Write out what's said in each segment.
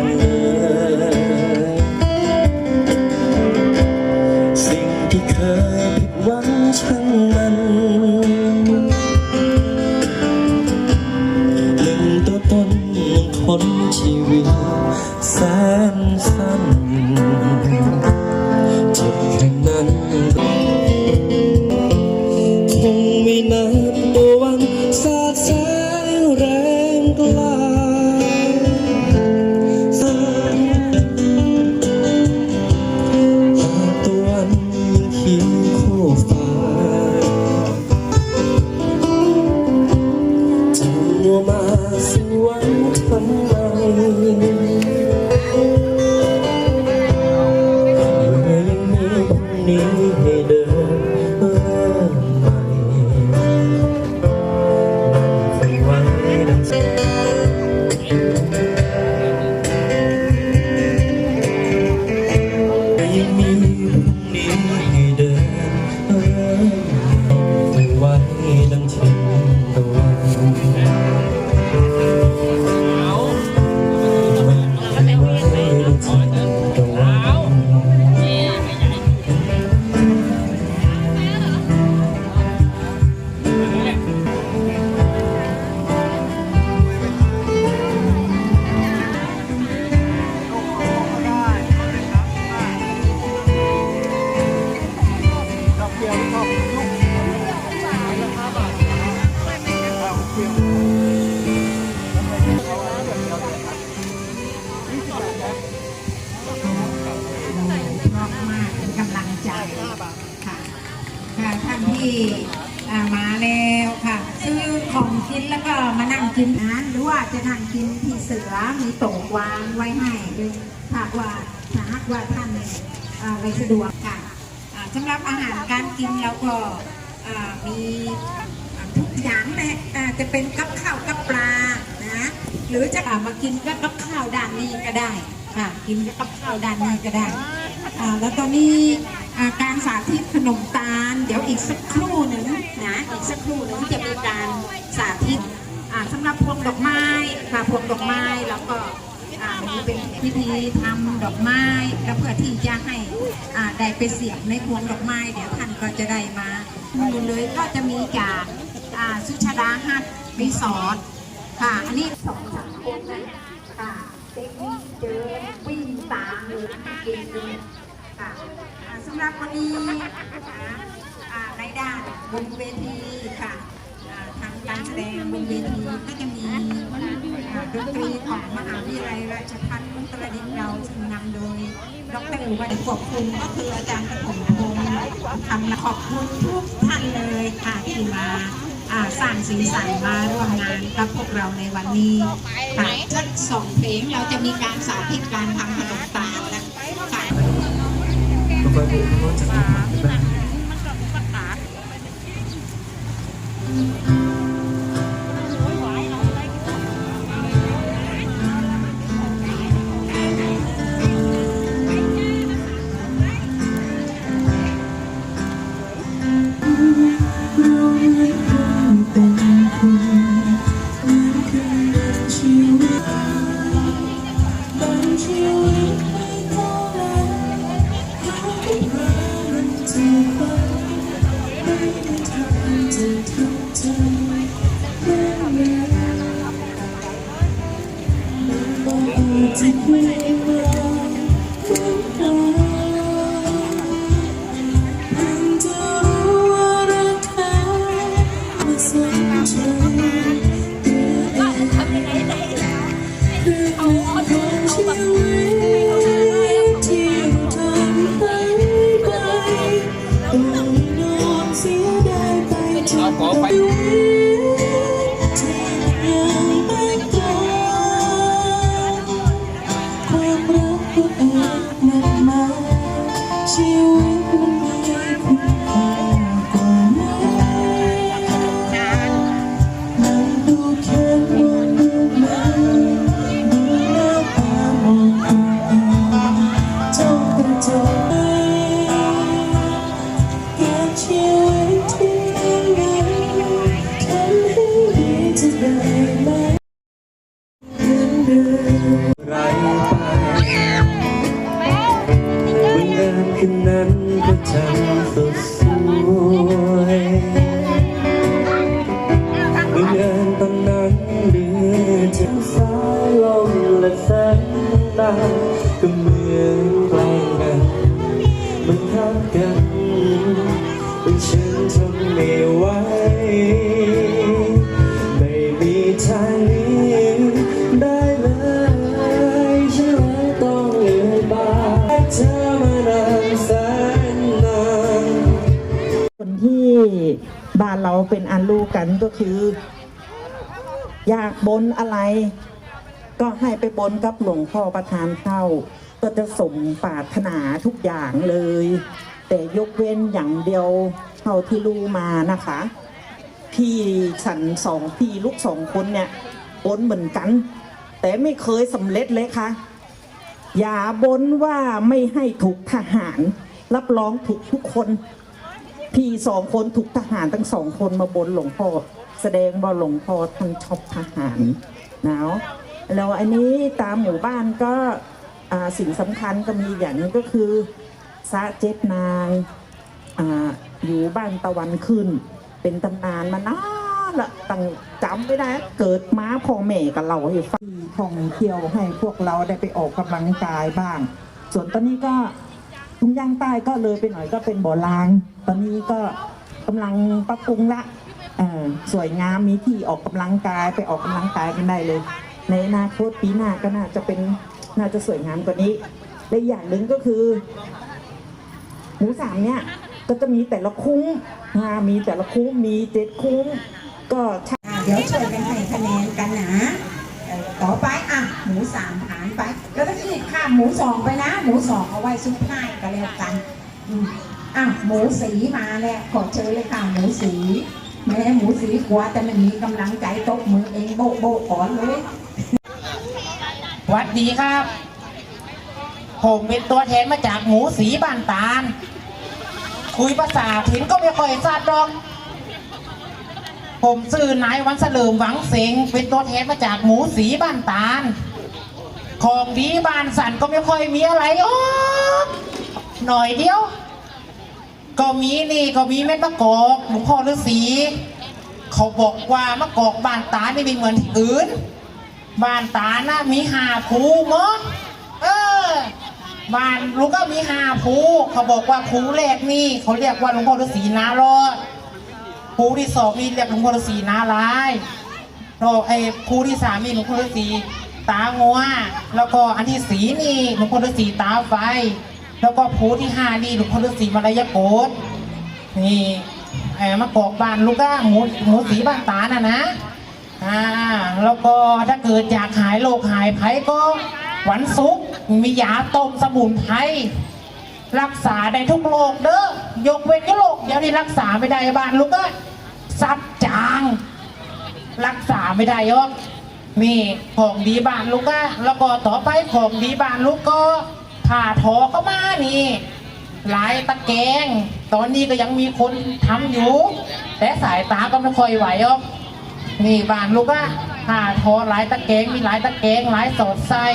Amen. ที่เสือมีต๊ะวางไว้ให้ด้วยถ้าว่าถ้าหากว่าท่านไม่สะดวกค่ะสำหรับอาหารการกินเราก็มีทุกอย่างแหละจะเป็นกับข้าวกับปลานะหรือจะมากินก็กับข้าวด้านนี้ก็ได้ค่ะกินกับข้าวด้านนี้ก็ได้แล้วตอนนี้การสาธิตขนมตาล เดี๋ยวอีกสักครู่หนึ่งนะอีกสักครู่หนึ่งจะมีการสาธิต อ่าสำหรับพวงดอกไม้ค่ะพวงดอกไม้แล้วก็อ่ามีเป็นพิธีทำดอกไม้แล้วเพื่อที่จะให้อ่าได้ไปเสียบในพวงดอกไม้เดี๋ยวท่านก็จะได้มาดูเลยก็จะมีจากอ่าสุชาดาฮัทรีสอร์ทค่ะ อันนี้สองสามคนนะค่ะเด็กนี่เจอวิ่งตามเลยก่งเลยค่ะสำหรับวันนี้ในด้านบนเวทีค่ะ การแสดงบนเวทีก็จะมีดนตรีของมหาวิทยาลัยราชภัฏอุตรดิตถ์เราซึ่งนำโดยดรวันขอบคุณก็คืออาจารย์ปฐมพงศ์ทำขอบคุณทุกท่านเลยค่ะที่มาสร้างสีสันมาร่วมงานกับพวกเราในวันนี้ค่ะทั้งสองเพลงเราจะมีการสาธิตการทำขนมตาลและค่ะก็ไปดูว่าจะทำ อะไรบ้างเอาขอไปควา เราเป็นอันรู้กันก็คือ อยากบนอะไร ก็ให้ไปบนกับหลวงพ่อประธานเข้า ก็จะสมปรารถนาทุกอย่างเลย แต่ยกเว้นอย่างเดียวเท่าที่รู้มานะคะ พี่ฉันสองพี่ลูกสองคนเนี่ยบนเหมือนกัน แต่ไม่เคยสำเร็จเลยค่ะ อย่าบนว่าไม่ให้ถูกทหาร รับรองถูกทุกคน พี่สองคนถูกทหารทั้งสองคนมาบนหลวงพ่อแสดงว่าหลวงพ่อท่านชอบทหารนะแล้วอันนี้ตามหมู่บ้านก็สิ่งสำคัญก็มีอย่างนึงก็คือสระเจ็ดนางออยู่บ้านตะวันขึ้น เป็นตำนานมานานละตั้งจำไม่ได้ เกิดม้าพ่อแม่กับเราให้ฟังท่องเที่ยวให้พวกเราได้ไปออกกำลังกายบ้าง ส่วนตอนนี้ก็ ทุ่งย่างใต้ก็เลยไปหน่อยก็เป็นบ่อลาง ตอนนี้ก็กำลังปรับปรุงละสวยงามมีที่ออกกำลังกายไปออกกำลังกายกันได้เลย ในอนาคตปีหน้าก็น่าจะเป็นน่าจะสวยงามกว่านี้และอย่างหนึ่งก็คือ หมูสามเนี่ยก็จะมีแต่ละคุ้มอ่ามีแต่ละคุ้มมีเจ็ดคุ้มก็เดี๋ยวช่วยกันให้คะแนนกันนะต่อไป หมูสามหารไป แล้วก็ขีดข้ามหมูสองไปนะ หมูสองเอาไว้ซุปท้ายก็แล้วกันอะหมูสีมาแล้วขอเชิญเลยค่ะหมูสีแม่หมูสีขวาแต่ไม่มีกำลังใจตบมือเองโบโบก่อนเลยวัดดีครับ ผมเป็นตัวแทนมาจากหมูสีบ้านตาล คุยภาษาถิ่นก็ไม่ค่อยทราบดอกผมชื่อนายวันเสลิมหวังเสงเป็นตัวแทนมาจากหมูสีบ้านตาล ของดีบ้านสันก็ไม่ค่อยมีอะไรอ๋อหน่อยเดียว ก็มีนี่ก็มีเม็ดมะกอกหลวงพ่อฤาษีเขาบอกว่ามะกอกบ้านตาลนี่ไม่เหมือนที่อื่น บ้านตานะมีหาภูหมดเออบ้านลูกก็มีหาภูเขาบอกว่าภูแรกนี่เขาเรียกว่าหลวงพ่อฤาษีนารอดภูที่สองนี่เรียกหลวงพ่อฤาษีนาลายโอ้ไอ้ภูที่สามนี่หลวงพ่อฤาษี ตางัว แล้วก็อันที่สีนี่หลวงพ่อฤาษีตาไฟ แล้วก็ภูที่ห้านี่หลวงพ่อฤาษีมารยโกฏนี่ไอ้มะกอกบ้านลูกก็หมูหมูสีบ้านตาน่ะนะอ่าแล้วก็ถ้าเกิดอยากหายโรคหายภัยก็หวันซุกร์มียาต้มสมุนไพรรักษาได้ทุกโรคเด้อยกเว้นโรคเดี๋ยวนี้รักษาไม่ได้บ้านลูกก็ซับจาง รักษาไม่ได้ยก นี่ของดีบ้านลูกก็แล้วก็ต่อไปของดีบ้านลูกก็ผ่าทอก็มานี่ หลายตะแกง ตอนนี้ก็ยังมีคนทำอยู่ แต่สายตาก็ไม่ค่อยไหวหรอกนี่บ้านลูกอะหาทอหลายตะแกงมีหลายตะแกงหลายสอดไส้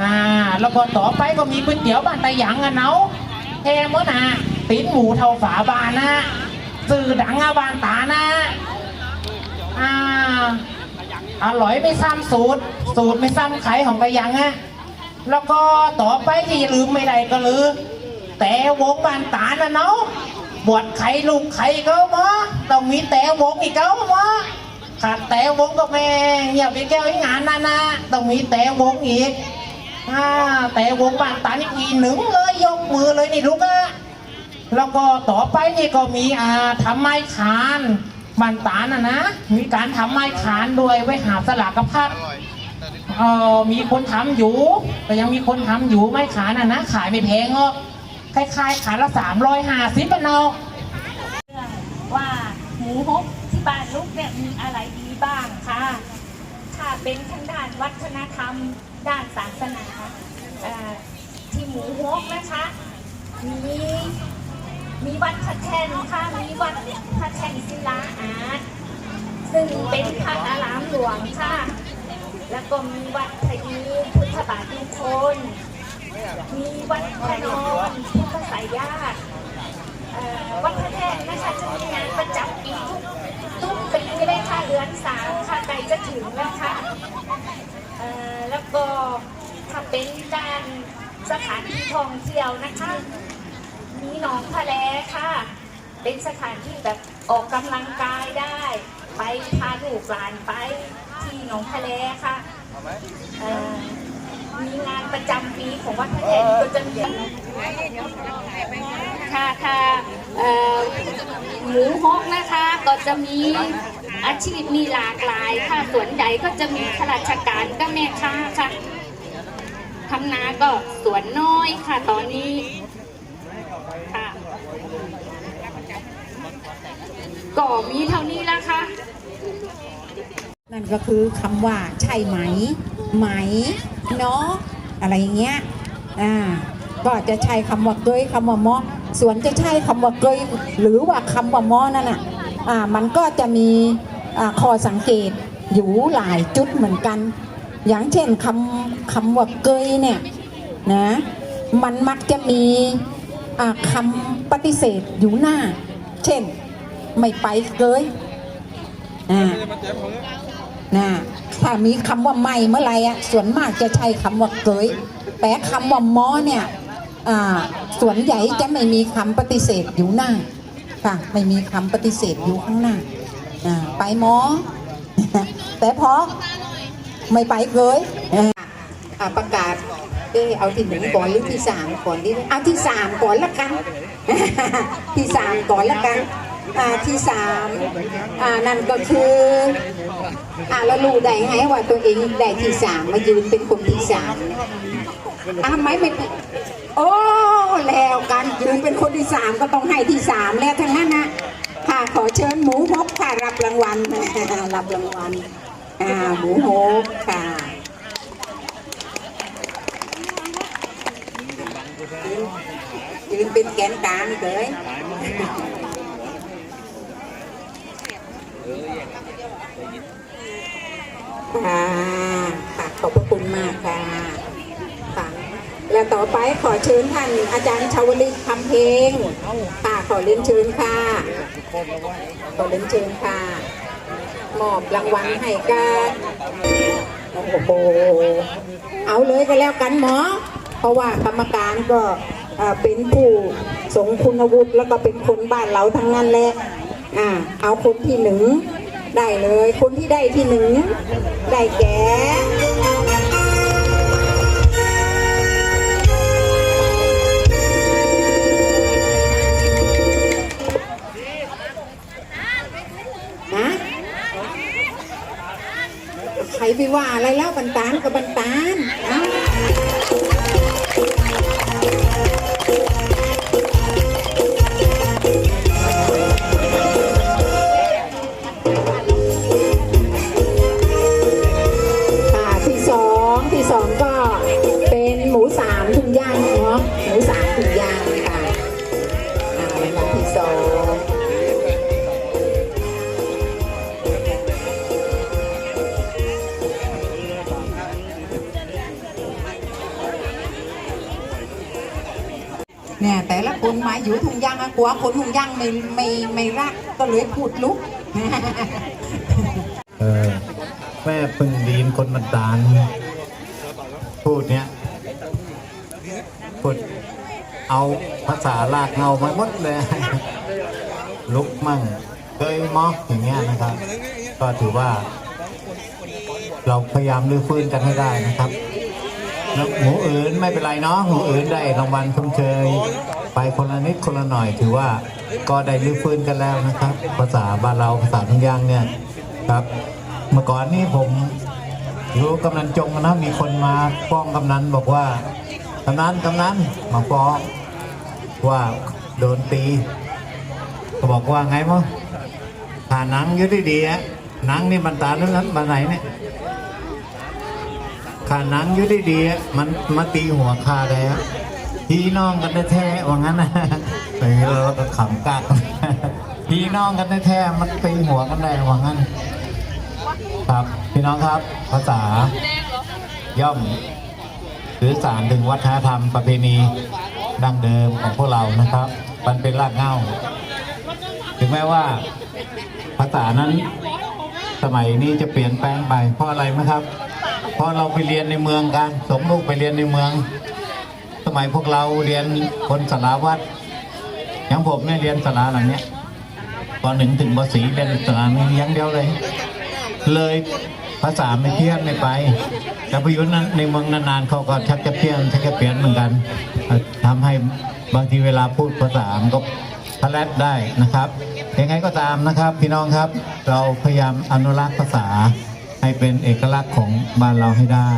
อ่าแล้วก็ต่อไปก็มีก๋วยเตี๋ยวบ้านตาหยังอะเนาแฮมอนะตีนหมูเท่าฝาบานนะสื่อดังอะบานตานะอ่า อร่อยไม่ซ้ำสูตร สูตรไม่ซ้ำไข่ของตาหยังอะแล้วก็ต่อไปที่ลืมไม่ได้ก็ลือ แต่วงบ้านตานะเนาะบวชไข่ลูกไข่ก็มาต้องมีแต่วงอีกเก้ามาขาดแต่วงก็แม่งอย่าไปแก้วงานนั่นนะต้องมีแต่วงอีกอ่าแต่วงบ้านตานี่อีหนึ่งเลยยกมือเลยนี่ลูกอะแล้วก็ต่อไปนี่ก็มีอ่าทำไม้ขาน บ้านตาน่ะนะ มีการทำไม้ขานด้วยไว้หาสลากกระพัดเออมีคนทำอยู่ แต่ยังมีคนทำอยู่ไม่ขายน่ะนะ ขายไม่แพงหรอกคล้ายๆขายละสามร้อยห้าสิบเนาะว่าหมูฮกที่บ้านลูกเนี่ยมีอะไรดีบ้างค่ะถ้าเป็นทางด้านวัฒนธรรม ด้านศาสนาที่หมูฮกนะคะมี มีวัดพระแท่นค่ะ มีวัดพระแท่นศิลาอาร์ตซึ่งเป็นพระอารามหลวงค่ะ แล้วก็มีวัดพยีพุทธบาททุกคนมีวัดพระนอนพุทธสายญาติเอ่อวัดพระแท่นนะคะจะมีงานประจำปีทุกทุกปีเลยค่ะเดือนสามค่ะใกล้จะถึงแล้วค่ะเอ่อแล้วก็ถ้าเป็นการสถานที่ท่องเที่ยวนะคะ มีหนองทะเลค่ะ เป็นสถานที่แบบออกกำลังกายได้ ไปพาลูกหลานไปที่หนองทะเลค่ะมีงานประจำปีของวัดพระแดงก็จะมีค่ะค่ะหมูฮอกนะคะก็จะมีอาชีพมีหลากหลายค่ะส่วนใหญ่ก็จะมีข้าราชการก็แม่ค้าค่ะทำนาก็สวนน้อยค่ะตอนนี้ ค่ะ ก็มีเท่านี้ละคะนั่นก็คือคำว่าใช่ไหม ไหม เนาะอะไรอย่างเงี้ยอ่าก็จะใช้คำว่าเกยคำว่ามอส่วนจะใช้คำว่าเกยหรือว่าคำว่ามอนั่นน่ะอ่ามันก็จะมีอ่าข้อสังเกตอยู่หลายจุดเหมือนกัน อย่างเช่นคำคำว่าเกยเนี่ยนะมันมักจะมีอ่าคำปฏิเสธอยู่หน้า เช่น ไม่ไปเกยอ่านะถ้ามีคำว่าไม่เมื่อไหรอะส่วนมากจะใช้คำว่าเกยแต่คำว่ามอเนี่ยอ่าส่วนใหญ่จะไม่มีคำปฏิเสธอยู่หน้าค่ะไม่มีคำปฏิเสธอยู่ข้างหน้าอ่าไปหมอ แต่พอไม่ไปเกยอ่าอ่าประกาศเออเอาที่หนึ่งก่อนหรือที่สามก่อนดีเอาที่สามก่อนละกัน ที่สามก่อนละกันอ่า ที่สามอ่านั่นก็คืออะแล้วรู้ได้ไงว่าตัวเองได้ที่สามมายืนเป็นคนที่สามอะทำไมไม่เป็นโอ้แล้วการยืนเป็นคนที่สามก็ต้องให้ที่สามแล้วทั้งนั้นนะค่ะขอเชิญหมูฮกค่ะรับรางวัลรับรางวัลอ่าหมูฮกค่ะยืนเป็นแกนกลางเลย ค่ะค่ะขอบพระคุณมากค่ะค่ะและต่อไปขอเชิญท่านอาจารย์ชาวลิตคำเพลงค่ะขอเรียนเชิญค่ะ ขอเรียนเชิญค่ะ มอบรางวัลให้กันโอ้โหเอาเลยก็แล้วกันหมอ เพราะว่ากรรมการก็เป็นผู้ทรงคุณวุฒิแล้วก็เป็นคนบ้านเราทั้งนั้นแหละอ่าเอาคนที่หนึ่ง ได้เลย คนที่ได้ที่หนึ่งได้แก่นะใครไปว่าอะไรแล้วบันตานกับบันตานเอ้า มาอยู่ถุงยางอะกลัวคนถุงยางไม่ไม่ไม่รักก็เลยพูดลุกเออแม่เพึ่งดีนคนมันตาลพูดเนี้ยพูดเอาภาษาลากเงามาหมดเลยลุกมั่งเคยมอกอย่างเงี้ยนะครับ ก็ถือว่า เราพยายามรื้อฟื้นกันให้ได้นะครับแล้วหมูอื่นไม่เป็นไรเนาะหมูอื่นได้รางวัลชมเชย ไปคนละนิดคนละหน่อยถือว่าก็ได้รื้อฟื้นกันแล้วนะครับ ภาษาบ้านเราภาษาทุ่งย่างเนี่ยครับ เมื่อก่อนนี้ผมรู้กำนันจงนะมีคนมาฟ้องกำนันบอกว่ากำนันกำนันมาฟ้องว่าโดนตีเขาบอกว่าไงมั้งผ่าหนังยืดดีๆอะหนังนี่มันตาเรื่องนั้นมาไหนเนี่ยขาหนังยืดดีๆอะมันมาตีหัวคาแล้ว พี่น้องกันแท้ๆว่างั้นนะเออเราก็ขำกากพี่น้องกันแท้ๆมันตีหัวกันได้ว่างั้น ครับพี่น้องครับภาษา ย่อมสื่อสารถึงวัฒนธรรมประเพณีดั้งเดิมของพวกเรานะครับ มันเป็นรากเหง้า ถึงแม้ว่าภาษานั้นสมัยนี้จะเปลี่ยนแปลงไปเพราะอะไรไหมครับ เพอเราไปเรียนในเมืองกันส่งลูกไปเรียนในเมือง มัยพวกเราเรียนคนสาราวัดอย่างผมเนี่ยเรียนสาราหลังเนี้ยปหนึ่งถึงปสี่เรียนสารานี้ย่างเดียวเลย เลยภาษาไม่เพี้ยนไม่ไป แต่พออยู่นั้นในเมืองนานๆเขาก็ชักจะเพี้ยนชักจะเปลี่ยนเหมือนกันทำให้บางทีเวลาพูดภาษาก็พลัดได้นะครับยังไงก็ตามนะครับพี่น้องครับ เราพยายามอนุรักษ์ภาษาให้เป็นเอกลักษณ์ของบ้านเราให้ได้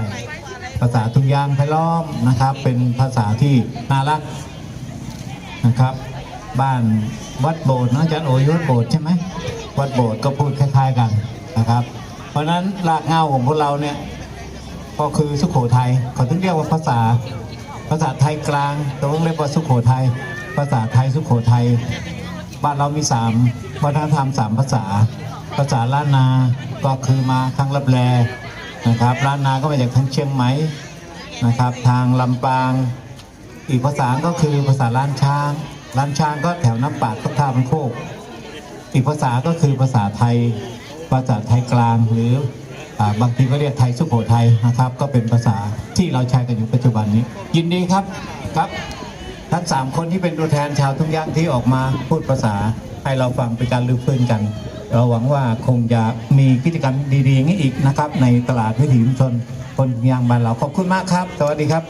ภาษาทุกอย่างไพล้อมนะครับ เป็นภาษาที่น่ารักนะครับ บ้านวัดโบสถ์นะอาจารย์โอยวัดโบสถ์ใช่ไหมวัดโบสถ์ก็พูดคล้ายๆกันนะครับ เพราะฉะนั้นรากเหง้าของพวกเราเนี่ยก็คือสุโขทัยเขาถึงเรียกว่าภาษาภาษาไทยกลางต้องเรียกว่าสุโขทัยภาษาไทยสุโขทัยบ้านเรามีสามวัฒนธรรมสามภาษา ภาษาล้านนาก็คือมาทางลับแล นะครับล้านนาก็มาจากทางเชียงใหม่นะครับ ทางลำปาง อีกภาษาก็คือภาษาล้านช้างล้านช้างก็แถวน้ำปาดก็ท่ามันโคก อีกภาษาก็คือภาษาไทย ภาษาไทยกลางหรืออบางทีก็เรียกไทยสุโขทัยนะครับ ก็เป็นภาษาที่เราใช้กันอยู่ปัจจุบันนี้ ยินดีครับครับทั้งสามคนที่เป็นตัวแทนชาวทุ่งย่างที่ออกมาพูดภาษาให้เราฟังเป็นการลือฟื้นกัน เราหวังว่าคงจะมีกิจกรรมดีๆอย่างนี้อีกนะครับ ในตลาดวิถีชุมชนคนยางบ้านเราขอบคุณมากครับ สวัสดีครับ